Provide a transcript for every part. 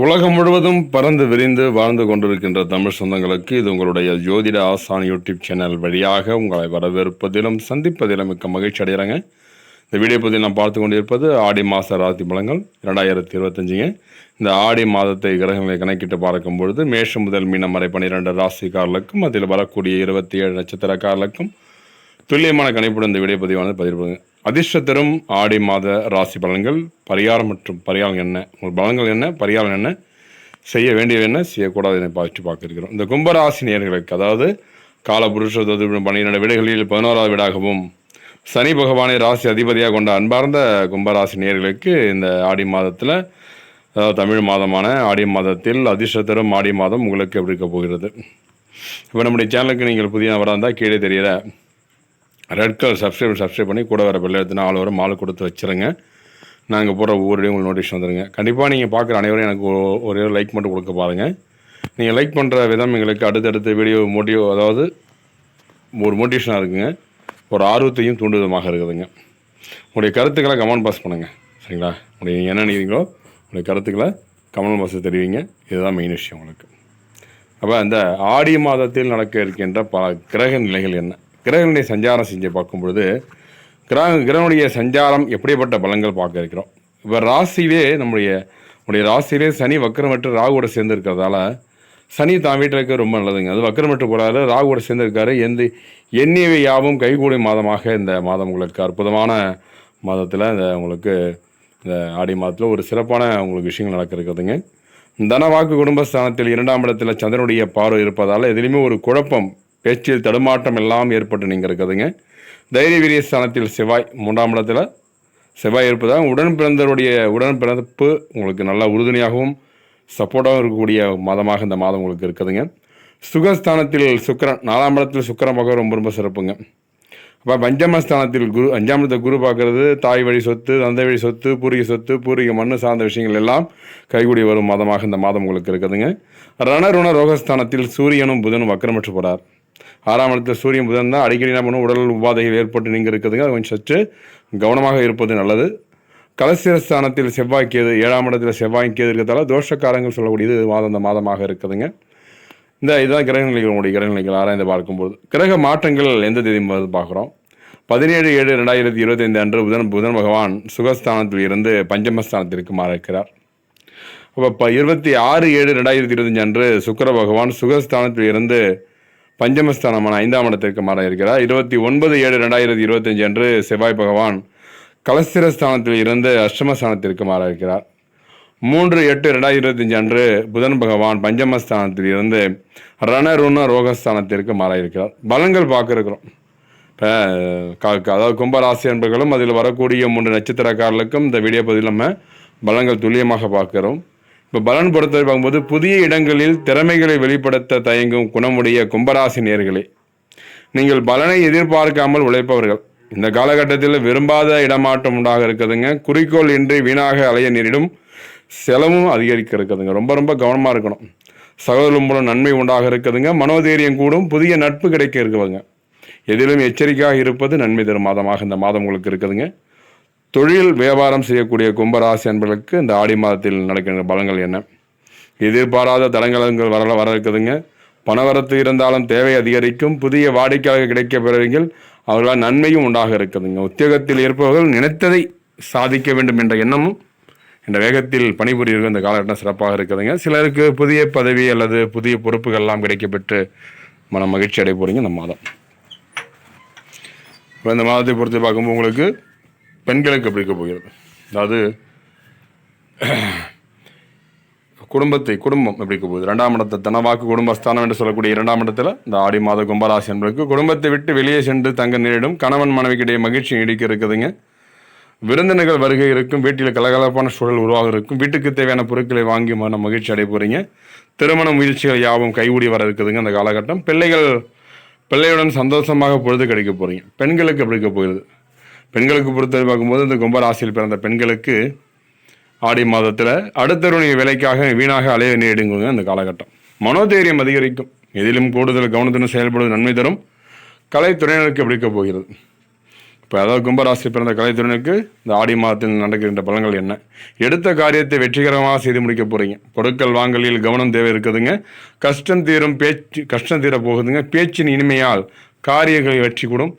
உலகம் முழுவதும் பறந்து விரிந்து வாழ்ந்து கொண்டிருக்கின்ற தமிழ் சொந்தங்களுக்கு இது உங்களுடைய ஜோதிட ஆசான் யூடியூப் சேனல் வழியாக உங்களை வரவேற்பதிலும் சந்திப்பதிலும் மிக்க மகிழ்ச்சி அடைகிறேங்க. இந்த வீடியோ பற்றி நான் பார்த்து கொண்டிருப்பது ஆடி மாத ராசி பலங்கள் இரண்டாயிரத்தி இருபத்தஞ்சுங்க. இந்த ஆடி மாதத்தை கிரகங்களை கணக்கிட்டு பார்க்கும் பொழுது மேஷம் முதல் மீனம் வரை பன்னிரெண்டு ராசிக்காரர்களுக்கும் அதில் வரக்கூடிய இருபத்தி ஏழு நட்சத்திரக்காரர்களுக்கும் துல்லியமான கணிப்புடன் இந்த வீடியோ பதிவானது பதிவிடுங்க அதிர்ஷ்டத்தரும் ஆடி மாத ராசி பலன்கள் பரிகாரம் மற்றும் பரிகாரம் என்ன? உங்கள் பலன்கள் என்ன? பரிகாரம் என்ன? செய்ய வேண்டியது என்ன? செய்யக்கூடாது என பார்த்து பார்க்க இருக்கிறோம் இந்த கும்பராசி நேயர்களுக்கு அதாவது காலபுருஷ தொது பன்னிரண்டு வீடுகளில் பதினோராவது வீடாகவும் சனி பகவானை ராசி அதிபதியாக கொண்ட அன்பார்ந்த கும்பராசி நேயர்களுக்கு இந்த ஆடி மாதத்தில் அதாவது தமிழ் மாதமான ஆடி மாதத்தில் அதிர்ஷ்டத்தரும் ஆடி மாதம் உங்களுக்கு எப்படி இருக்க போகிறது? இப்போ நம்முடைய சேனலுக்கு நீங்கள் புதிய நபராக இருந்தால் கீழே தெரியலை ரெட் கலர் சப்ஸ்கிரைப் சப்ஸ்கிரைப் பண்ணி கூட வர பிள்ளை எடுத்து நாலு வரும். மாலை கொடுத்து வச்சுருங்க. நாங்கள் போகிற ஒவ்வொரு உங்களுக்கு நோட்டிஃபிகேஷன் வந்துருங்க. கண்டிப்பாக நீங்கள் பார்க்குற அனைவரும் எனக்கு ஒ- ஒரே ஒரு லைக் மட்டும் கொடுக்க பாருங்கள் நீங்கள் லைக் பண்ணுற விதம் எங்களுக்கு அடுத்தடுத்த வீடியோ மோட்டிவ் அதாவது ஒரு மோட்டிவேஷனாக இருக்குங்க. ஒரு ஆர்வத்தையும் தூண்டுதமாக இருக்குதுங்க. உங்களுடைய கருத்துக்களை கமெண்ட் பாஸ் பண்ணுங்கள் சரிங்களா? உங்களுடைய நீங்கள் என்ன நினைக்கிறீங்களோ உங்களுடைய கருத்துக்களை கமெண்ட் பாஸ் தெரிவிங்க. இதுதான் மெயின் விஷயம் உங்களுக்கு. அப்போ அந்த ஆடி மாதத்தில் நடக்க இருக்கின்ற பல கிரக நிலைகள் என்ன? கிரகங்களுடைய சஞ்சாரம் செஞ்சு பார்க்கும் பொழுது கிரக கிரகனுடைய சஞ்சாரம் எப்படிப்பட்ட பலங்கள் பார்க்க இருக்கிறோம்? இப்போ ராசியிலே நம்முடைய நம்முடைய ராசியிலே சனி வக்கரமற்று ராகுவோட சேர்ந்து இருக்கிறதால சனி தான் வீட்டில் இருக்க ரொம்ப நல்லதுங்க. அது வக்கரமற்று போகிறாரு ராகுவோட சேர்ந்து இருக்காரு எந்த எண்ணியவை யாவும் கைகூடி மாதமாக இந்த மாதம் உங்களுக்கு அற்புதமான மாதத்தில் இந்த உங்களுக்கு இந்த ஆடி மாதத்தில் ஒரு சிறப்பான உங்களுக்கு விஷயங்கள் நடக்கிறதுங்க. தனவாக்கு குடும்பஸ்தானத்தில் இரண்டாம் இடத்துல சந்திரனுடைய பார்வை இருப்பதால் எதுலேயுமே ஒரு குழப்பம் பேச்சில் தடுமாற்றம் எல்லாம் ஏற்பட்டு நீங்கள் இருக்குதுங்க தைரிய வீரிய ஸ்தானத்தில் செவ்வாய் மூன்றாம் இடத்தில். செவ்வாய் இருப்பதால் உடன் பிறந்தவருடைய உடன் பிறப்பு உங்களுக்கு நல்ல உறுதுணையாகவும் சப்போர்ட்டாகவும் இருக்கக்கூடிய மாதமாக இந்த மாதம் உங்களுக்கு இருக்குதுங்க. சுகஸ்தானத்தில் சுக்கரன் நாலாம் இடத்தில் சுக்கரன் பார்க்க ரொம்ப ரொம்ப சிறப்புங்க. அப்போ பஞ்சமஸ்தானத்தில் குரு அஞ்சாம் இடத்தை குரு பார்க்குறது தாய் வழி சொத்து தந்தை வழி சொத்து பூர்வீக சொத்து பூர்வீக மண்ணு சார்ந்த விஷயங்கள் எல்லாம் கைகூடி வரும் மாதமாக இந்த மாதம் உங்களுக்கு இருக்குதுங்க. ரணருண ரோகஸ்தானத்தில் சூரியனும் புதனும் வக்கரமற்று போகிறார் ஆறாம் இடத்துல சூரியன் புதன் தான். அடிக்கடி என்ன பண்ணும்? உடல் உபாதைகள் ஏற்பட்டு நீங்கள் இருக்குதுங்க அது கொஞ்சம் சற்று கவனமாக இருப்பது நல்லது. கலசிரஸ்தானத்தில் செவ்வாய்க்கியது ஏழாம் இடத்துல செவ்வாய்க்கியது இருக்கிறதால தோஷக்காரங்கள் சொல்லக்கூடியது மாதம் அந்த மாதமாக இருக்குதுங்க. இந்த இதுதான் கிரகநிலைகள். உங்களுடைய கிரகநிலைகள் ஆராய்ந்து பார்க்கும்போது. கிரக மாற்றங்கள் எந்த தேதி பார்க்குறோம்? பதினேழு ஏழு ரெண்டாயிரத்தி இருபத்தைந்து அன்று புதன் புதன் பகவான் சுகஸ்தானத்தில் இருந்து பஞ்சமஸ்தானத்திற்கு மாற இருக்கிறார் அப்போ இருபத்தி ஆறு ஏழு ரெண்டாயிரத்தி இருபத்தஞ்சு அன்று சுக்கிர பகவான் சுகஸ்தானத்தில் இருந்து பஞ்சமஸ்தானமான ஐந்தாம் இடத்திற்கு மாற இருக்கிறார். இருபத்தி ஒன்பது ஏழு ரெண்டாயிரத்தி இருபத்தஞ்சு அன்று செவ்வாய் பகவான் கலஸ்திரஸ்தானத்தில் இருந்து அஷ்டமஸ்தானத்திற்கு மாற இருக்கிறார். மூன்று எட்டு ரெண்டாயிரத்தி இருபத்தஞ்சு அன்று புதன் பகவான் பஞ்சமஸ்தானத்தில் இருந்து ரணருண ரோகஸ்தானத்திற்கு மாற இருக்கிறார். பலங்கள் பார்க்கிருக்கிறோம் இப்போ அதாவது கும்பராசி என்பர்களும் அதில் வரக்கூடிய மூன்று நட்சத்திரக்காரர்களுக்கும் இந்த வீடியோ பதிவில் நம்ம துல்லியமாக பார்க்கிறோம். இப்போ பலன் பொறுத்தவரை பார்க்கும்போது புதிய இடங்களில் திறமைகளை வெளிப்படுத்த தயங்கும் குணமுடைய கும்பராசி நேர்களே நீங்கள் பலனை எதிர்பார்க்காமல் உழைப்பவர்கள். இந்த காலகட்டத்தில் விரும்பாத இடமாற்றம் உண்டாக இருக்குதுங்க. குறிக்கோள் இன்றி வீணாக அலைய நேரிடும் செலவும் அதிகரிக்க இருக்குதுங்க. ரொம்ப ரொம்ப கவனமாக இருக்கணும். சகோதரம் மூலம் நன்மை உண்டாக இருக்குதுங்க. மனோதைரியம் கூடும். புதிய நட்பு கிடைக்க இருக்குதுங்க. எதிலும் எச்சரிக்கையாக இருப்பது நன்மை தரும் மாதமாக இந்த மாதம் உங்களுக்கு இருக்குதுங்க. தொழில் வியாபாரம் செய்யக்கூடிய கும்பராசி அன்பர்களுக்கு இந்த ஆடி மாதத்தில் நடக்கின்ற பலங்கள் என்ன? எதிர்பாராத தடங்கலங்கள் வர வர இருக்குதுங்க. பணவரத்து இருந்தாலும் தேவை அதிகரிக்கும். புதிய வாடிக்கையாளர்கள் கிடைக்க பிறகு அவர்களால் நன்மையும் உண்டாக இருக்குதுங்க. உத்தியோகத்தில் இருப்பவர்கள் நினைத்ததை சாதிக்க வேண்டும் என்ற எண்ணமும் இந்த வேகத்தில் பணிபுரியும் இந்த காலகட்டம் சிறப்பாக இருக்குதுங்க. சிலருக்கு புதிய பதவி அல்லது புதிய பொறுப்புகள் எல்லாம் கிடைக்கப்பெற்று மன மகிழ்ச்சி அடைய போகிறீங்க இந்த மாதம். இப்போ இந்த மாதத்தை பொறுத்து பார்க்கும்போது உங்களுக்கு பெண்களுக்கு எப்படி இருக்க போகிறது? அதாவது குடும்பத்தை குடும்பம் எப்படி இருக்க போகுது? ரெண்டாம் இடத்தை தனவாக்கு குடும்பஸ்தானம் என்று சொல்லக்கூடிய இரண்டாம் இடத்துல இந்த ஆடி மாத கும்பராசி என்பதற்கு குடும்பத்தை விட்டு வெளியே சென்று தங்க நேரிடும். கணவன் மனைவிக்கிடையே மகிழ்ச்சி நீடிக்க இருக்குதுங்க. விருந்தினர்கள் வருகை இருக்கும் வீட்டில் கலகலப்பான சூழல் உருவாக இருக்கும். வீட்டுக்கு தேவையான பொருட்களை வாங்கி மன மகிழ்ச்சி அடைய போகிறீங்க திருமண முயற்சிகள் யாவும் கைகூடி வர இருக்குதுங்க அந்த காலகட்டம். பிள்ளைகள் பிள்ளையுடன் சந்தோஷமாக பொழுது கிடைக்க போகிறீங்க பெண்களுக்கு எப்படி இருக்க போகிறது? பெண்களுக்கு பொறுத்தவரை பார்க்கும்போது இந்த கும்பராசியில் பிறந்த பெண்களுக்கு ஆடி மாதத்தில் அடுத்தருடைய வேலைக்காக வீணாக அலைய நேடுங்க இந்த காலகட்டம். மனோதைரியம் அதிகரிக்கும். எதிலும் கூடுதல் கவனத்துடன் செயல்படுவது நன்மை தரும். கலைத்துறையினருக்கு பிடிக்கப் போகிறது? இப்போ அதாவது கும்பராசி பிறந்த கலைத்துறையினருக்கு இந்த ஆடி மாதத்தில் நடக்கின்ற பலன்கள் என்ன? எடுத்த காரியத்தை வெற்றிகரமாக செய்து முடிக்க போகிறீங்க பொருட்கள் வாங்கலில் கவனம் தேவை இருக்குதுங்க. கஷ்டம் தீரும் பேச்சு கஷ்டம் தீர போகுதுங்க. பேச்சின் இனிமையால் காரியங்களை வெற்றி கூடும்.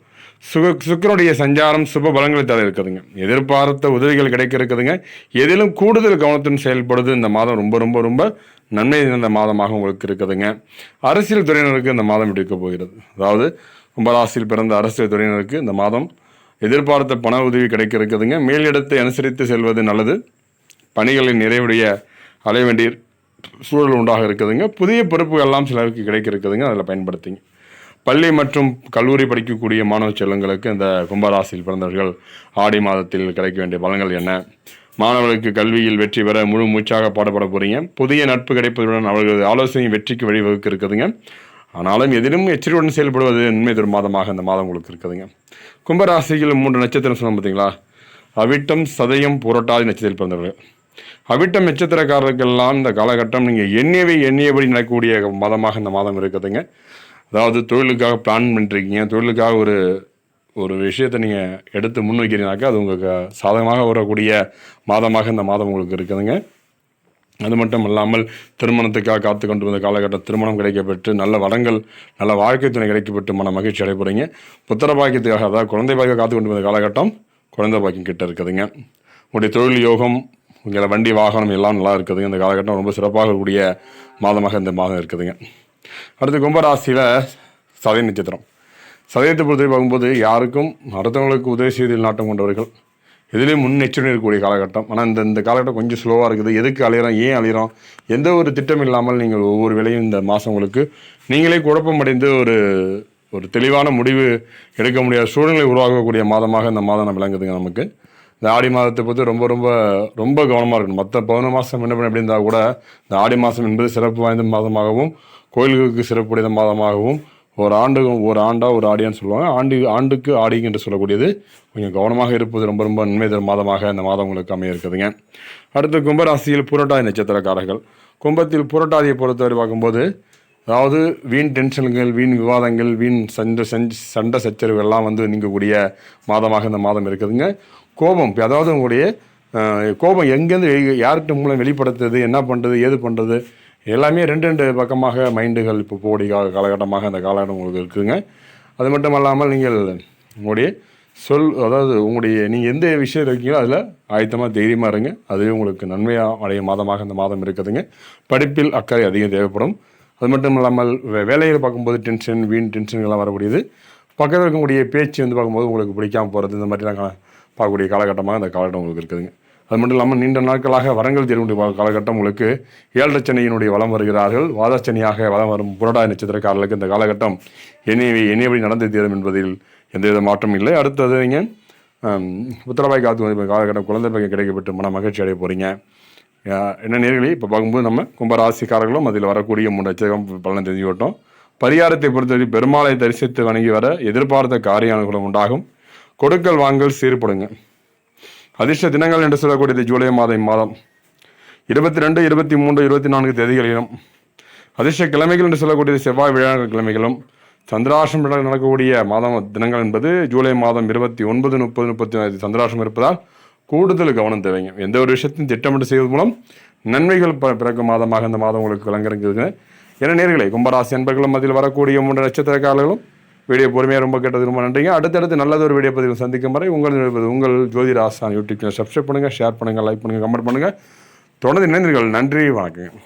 சுக சுக்கரனுடைய சஞ்சாரம் சுப பலங்களை தர இருக்குதுங்க. எதிர்பார்த்த உதவிகள் கிடைக்க இருக்குதுங்க. எதிலும் கூடுதல் கவனத்துடன் செயல்படுது. இந்த மாதம் ரொம்ப ரொம்ப ரொம்ப நன்மை நிறைந்த மாதமாக உங்களுக்கு இருக்குதுங்க. அரசியல் துறையினருக்கு இந்த மாதம் இருக்க போகிறது? அதாவது கும்பராசியில் பிறந்த அரசியல் துறையினருக்கு இந்த மாதம் எதிர்பார்த்த பண உதவி கிடைக்க இருக்குதுங்க. மேலிடத்தை அனுசரித்து செல்வது நல்லது. பணிகளின் நிறைவுடைய அலைய வேண்டிய சூழல் உண்டாக இருக்குதுங்க. புதிய பொறுப்புகள் எல்லாம் சிலருக்கு கிடைக்க இருக்குதுங்க. அதில் பயன்படுத்திங்க. பள்ளி மற்றும் கல்லூரி படிக்கக்கூடிய மாணவ செல்வங்களுக்கு இந்த கும்பராசியில் பிறந்தவர்கள் ஆடி மாதத்தில் கிடைக்க வேண்டிய பலன்கள் என்ன? மாணவர்களுக்கு கல்வியில் வெற்றி பெற முழு மூச்சாக பாடுபட போறீங்க. புதிய நட்பு கிடைப்பதுடன் அவர்களது ஆலோசனை வெற்றிக்கு வழிவகுக்க இருக்குதுங்க. ஆனாலும் எதிலும் எச்சரிக்கையுடன் செயல்படுவது உண்மை தரும் மாதமாக இந்த மாதம் உங்களுக்கு இருக்குதுங்க. கும்பராசியில் மூன்று நட்சத்திரம் சொன்னோம் பார்த்தீங்களா அவிட்டம் சதயம் புரட்டாதி நட்சத்திரத்தில் பிறந்தவர்கள். அவிட்டம் நட்சத்திரக்காரர்களுக்கெல்லாம் இந்த காலகட்டம் நீங்கள் எண்ணியவை எண்ணியபடி நடக்கக்கூடிய மாதமாக இந்த மாதம் இருக்குதுங்க. அதாவது தொழிலுக்காக பிளான் பண்ணிருக்கீங்க தொழிலுக்காக ஒரு ஒரு விஷயத்தை நீங்கள் எடுத்து முன் வைக்கிறீங்கனாக்கா அது உங்களுக்கு சாதகமாக வரக்கூடிய மாதமாக இந்த மாதம் உங்களுக்கு இருக்குதுங்க. அது மட்டும் இல்லாமல் திருமணத்துக்காக காத்து கொண்டு வந்த காலகட்டம் திருமணம் கிடைக்கப்பெற்று நல்ல வளங்கள் நல்ல வாழ்க்கை துணை கிடைக்கப்பட்டு மன மகிழ்ச்சி அடைபடுறீங்க புத்திர பாக்கியத்துக்காக அதாவது குழந்தை பாக்கியம் காத்து கொண்டு வந்த காலகட்டம் குழந்தை பாக்கியம் கிட்ட இருக்குதுங்க. உங்களுடைய தொழில் யோகம் உங்களை வண்டி வாகனம் எல்லாம் நல்லா இருக்குதுங்க. இந்த காலகட்டம் ரொம்ப சிறப்பாக இருக்கக்கூடிய மாதமாக இந்த மாதம் இருக்குதுங்க. அடுத்து கும்பராசியில் சதய நட்சத்திரம் சதயத்தை பொறுத்தவரை பார்க்கும்போது யாருக்கும் அடுத்தவங்களுக்கு உதவி செய்வதில் நாட்டம் கொண்டவர்கள் எதுலேயும் முன்னெச்சரிக்கை இருக்கக்கூடிய காலகட்டம். ஆனால் இந்த இந்த காலகட்டம் கொஞ்சம் ஸ்லோவாக இருக்குது. எதுக்கு அலையிறோம் ஏன் அலையிறோம்? எந்த ஒரு திட்டம் இல்லாமல் நீங்கள் ஒவ்வொரு வேலையும் இந்த மாதம் உங்களுக்கு நீங்களே குழப்பம் அடைந்து ஒரு ஒரு தெளிவான முடிவு எடுக்க முடியாத சூழ்நிலை உருவாக்கக்கூடிய மாதமாக இந்த மாதம் விளங்குதுங்க நமக்கு. இந்த ஆடி மாதத்தை பொறுத்து ரொம்ப ரொம்ப ரொம்ப கவனமாக இருக்கணும். மற்ற பதினொன்று மாதம் என்ன பண்ண எப்படி இருந்தால் கூட இந்த ஆடி மாதம் என்பது சிறப்பு வாய்ந்த மாதமாகவும் கோயில்களுக்கு சிறப்புடைய மாதமாகவும் ஒரு ஆண்டு ஒரு ஆண்டாக ஒரு ஆடியான்னு சொல்லுவாங்க. ஆண்டு ஆண்டுக்கு ஆடி என்று சொல்லக்கூடியது. கொஞ்சம் கவனமாக இருப்பது ரொம்ப ரொம்ப நன்மை தரும் மாதமாக இந்த மாதம் உங்களுக்கு அமைய இருக்குதுங்க அடுத்து கும்பராசியில் புரட்டாதி நட்சத்திரக்காரர்கள். கும்பத்தில் புரட்டாதியை பொறுத்தவரை பார்க்கும்போது அதாவது வீண் டென்ஷன்கள் வீண் விவாதங்கள் வீண் சண்டை சஞ்ச சண்டை சச்சரவு எல்லாம் வந்து நீங்கக்கூடிய மாதமாக இந்த மாதம் இருக்குதுங்க. கோபம் அதாவது உங்களுடைய கோபம் எங்கேருந்து யார்கிட்ட மூலம் வெளிப்படுத்துறது என்ன பண்ணுறது ஏது பண்ணுறது எல்லாமே ரெண்டு ரெண்டு பக்கமாக மைண்டுகள் இப்போ போடி கால காலகட்டமாக அந்த காலகட்டம் உங்களுக்கு இருக்குதுங்க. அது மட்டும் இல்லாமல் நீங்கள் உங்களுடைய சொல் அதாவது உங்களுடைய நீங்கள் எந்த விஷயம் இருக்கீங்களோ அதில் ஆயத்தமாக தைரியமாக இருங்க. அதுவே உங்களுக்கு நன்மையாக அடைய மாதமாக இந்த மாதம் இருக்குதுங்க. படிப்பில் அக்கறை அதிகம் தேவைப்படும். அது மட்டும் இல்லாமல் வே- வேலையில் பார்க்கும்போது டென்ஷன் வீண் டென்ஷன்கள்லாம் வரக்கூடியது. பக்கத்தில் இருக்கக்கூடிய பேச்சு வந்து பார்க்கும்போது உங்களுக்கு பிடிக்காம போகிறது இந்த மாதிரிலாம் நாங்கள் பார்க்கக்கூடிய காலகட்டமாக இந்த காலகட்டம் உங்களுக்கு இருக்குதுங்க. அது மட்டும் இல்லாமல் நீண்ட நாட்களாக வரங்கள் தேர்வுடைய காலகட்டம் உங்களுக்கு ஏழரை சனியினுடைய வளம் வருகிறார்கள். வாதச்சனியாக வளம் வரும் புரடாய் நட்சத்திரக்காரர்களுக்கு இந்த காலகட்டம் எண்ணியவை எண்ணியபடி நடந்து தீரும் என்பதில் எந்தவித மாற்றமும் இல்லை. அடுத்தது நீங்கள் உத்தரவாய் காத்து காலகட்டம் குழந்தை பையன் கிடைக்கப்பட்டு மன மகிழ்ச்சி அடைய போகிறீங்க என்ன நேர்களே? இப்போ பார்க்கும்போது நம்ம கும்பராசிக்காரர்களும் அதில் வரக்கூடிய மூன்று நட்சத்திரம் பலனை தெரிஞ்சு விட்டோம் பரிகாரத்தை பொறுத்தவரை பெருமாளை தரிசித்து வணங்கி வர எதிர்பார்த்த காரிய அனுகூலம் உண்டாகும். கொடுக்கல் வாங்கல் சீர்படுங்க. அதிர்ஷ்ட தினங்கள் என்று சொல்லக்கூடியது ஜூலை மாதம் மாதம். இருபத்தி ரெண்டு இருபத்தி மூன்று இருபத்தி நான்கு தேதிகளிலும் அதிர்ஷ்ட கிழமைகள் என்று சொல்லக்கூடியது செவ்வாய் விழா கிழமைகளும் சந்திராஷ்டம் நடக்கக்கூடிய மாதம் தினங்கள் என்பது ஜூலை மாதம் இருபத்தி ஒன்பது முப்பது முப்பத்தி ஐந்து சந்திராஷ்டம் இருப்பதால் கூடுதல் கவனம் தேவைங்க. எந்த ஒரு விஷயத்தையும் திட்டமிட்டு செய்வதன் மூலம் நன்மைகள் ப- பிறக்கும் மாதமாக இந்த மாதம் உங்களுக்கு விளங்குறதுங்க என நேர்களை கும்பராசி அன்பர்களும் அதில் வரக்கூடிய மூன்று நட்சத்திரக்காரர்களும் வீடியோ பொறுமையாக ரொம்ப கேட்டது ரொம்ப நன்றிங்க. அடுத்தடுத்து நல்லது ஒரு வீடியோ பதிவில் சந்திக்கும் வரை உங்கள் உங்கள் ஜோதிட ஆசான் யூடியூப் சேனல் சப்ஸ்கிரைப் பண்ணுங்கள் ஷேர் பண்ணுங்கள் லைக் பண்ணுங்கள் கமெண்ட் பண்ணுங்கள் தொடர்ந்து இணைந்தீர்கள் நன்றி வணக்கங்க